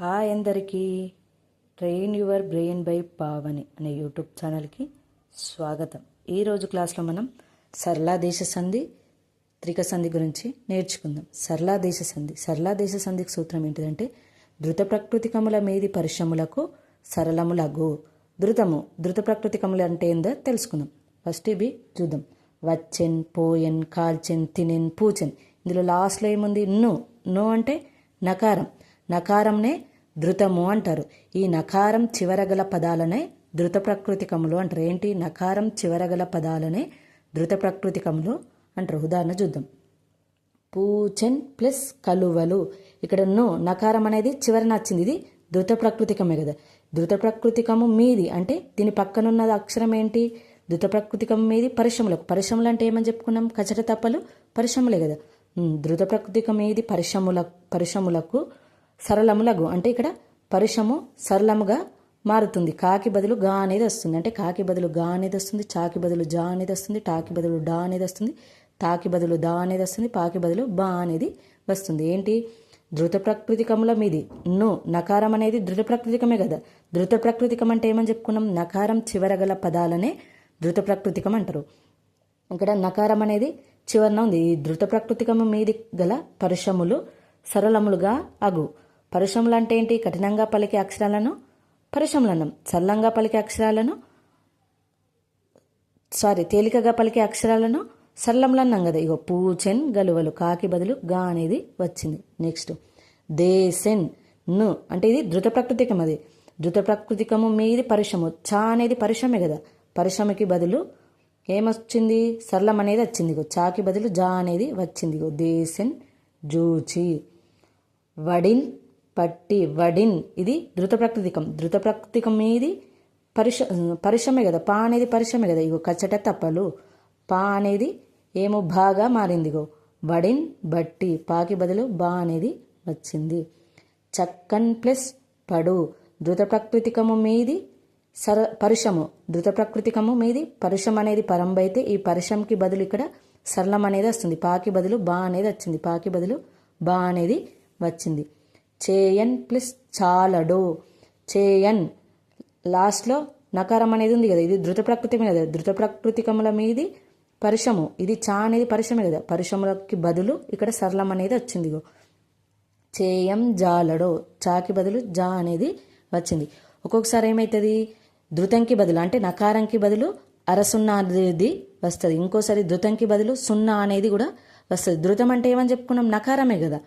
Hi అందరికీ. Train your brain by Pavani అనే YouTube ఛానల్కి స్వాగతం. ఈరోజు క్లాస్లో మనం సరళా దేశ సంధి త్రిక సంధి గురించి నేర్చుకుందాం. సరళా దేశ సంధి. సరళా దేశ సంధికి సూత్రం ఏంటిదంటే ధృత ప్రకృతికముల మీది పరిశ్రమలకు సరళములగు. ధృతము ధృత ప్రకృతికములు అంటే ఏందో తెలుసుకుందాం. ఫస్ట్ ఇవి చూద్దాం. వచ్చెన్ పోయెన్ కాల్చెన్ తినెన్ పూచెన్. ఇందులో లాస్ట్లో ఏముంది? నో. నో అంటే నకారం. నకారంనే ధృతము అంటారు. ఈ నకారం చివరగల పదాలనే ధృత ప్రకృతికములు అంటారు. ఏంటి? నకారం చివరగల పదాలనే ధృత ప్రకృతికములు అంటారు. ఉదాహరణ చూద్దాం. పూచెన్ ప్లస్ కలువలు. ఇక్కడ నో నకారం అనేది చివరన వచ్చింది. ఇది ధృత ప్రకృతికమే కదా. ధృత ప్రకృతికము మీది అంటే దీని పక్కనున్న అక్షరం ఏంటి? ధృత ప్రకృతికం మీది పరిశ్రమలకు. పరిశ్రమలు అంటే ఏమని చెప్పుకున్నాం? కచట తప్పలు పరిశ్రమలే కదా. ధృత ప్రకృతికం మీది పరిశ్రమల పరిశ్రమలకు సరళములగు. అంటే ఇక్కడ పరిశ్రమ సరళముగా మారుతుంది. కాకి బదులు గా అనేది వస్తుంది. అంటే కాకి బదులు గా అనేది వస్తుంది. చాకి బదులు జా అనేది వస్తుంది. టాకి బదులు డా అనేది వస్తుంది. తాకి బదులు దా అనేది వస్తుంది. పాకి బదులు బా అనేది వస్తుంది. ఏంటి? ధృత ప్రకృతికముల మీది. ను నకారం అనేది ధృత ప్రకృతికమే కదా. ధృత ప్రకృతికం అంటే ఏమని చెప్పుకున్నాం? నకారం చివరగల పదాలనే ధృత ప్రకృతికం అంటారు. ఇక్కడ నకారం అనేది చివరన ఉంది. ఈ ధృత ప్రకృతికము మీది గల పరిశ్రమలు సరళములుగా అగు. పరిశ్రమలు అంటే ఏంటి కఠినంగా పలికే అక్షరాలను? పరుషములనం అన్నాం సరళంగా పలికే అక్షరాలను? సారీ తేలికగా పలికే అక్షరాలను? సరళంలో కదా. ఇగో పూచెన్ గలువలు. కాకి బదులు గా అనేది వచ్చింది. నెక్స్ట్. దేశెన్ను. అంటే ఇది ధృత ప్రకృతికం అది. ధృత ప్రకృతికము మీది పరిశ్రమ. చా అనేది పరిశ్రమే కదా. పరిశ్రమకి బదులు ఏమొచ్చింది? సరళం అనేది వచ్చింది. ఇగో చాకి బదులు జా అనేది వచ్చింది. ఇగో దేశన్ జూచి వడిన్ పట్టి వడిన్. ఇది ధృత ప్రకృతికం ధృత ప్రకృతికం మీది పరిశ్ర పరిశ్రమే కదా. పా అనేది పరిశ్రమే కదా. ఇగో కచ్చట తప్పలు. పా అనేది ఏమో బాగా మారిందిగో. వడిన్ బట్టి పాకి బదులు బా అనేది వచ్చింది. చక్కన్ ప్లస్ పడు. ధృత ప్రకృతికము మీది సర పరిశ్రమ ధృత ప్రకృతికము మీది పరిశ్రమ అనేది పరంబైతే ఈ పరిశ్రమకి బదులు ఇక్కడ సరళం అనేది వస్తుంది. పాకి బదులు బా అనేది వచ్చింది. పాకి బదులు బా అనేది వచ్చింది. చేయన్ ప్లస్ చాలడు. చేయన్. లాస్ట్లో నకారం అనేది ఉంది కదా ఇది ధృత ప్రకృతి కదా ధృత ప్రకృతికముల మీది పరిశ్రమ ఇది చా అనేది పరిశ్రమే కదా పరిశ్రమలకి బదులు ఇక్కడ సరళం అనేది వచ్చింది చేయం జాలడో చాకి బదులు జా అనేది వచ్చింది. ఒక్కొక్కసారి ఏమవుతుంది ధృతంకి బదులు అంటే నకారంకి బదులు అరసున్నా అనేది వస్తుంది. ఇంకోసారి ధృతంకి బదులు సున్నా అనేది కూడా వస్తుంది. ధృతం అంటే ఏమని చెప్పుకున్నాం? నకారమే కదా.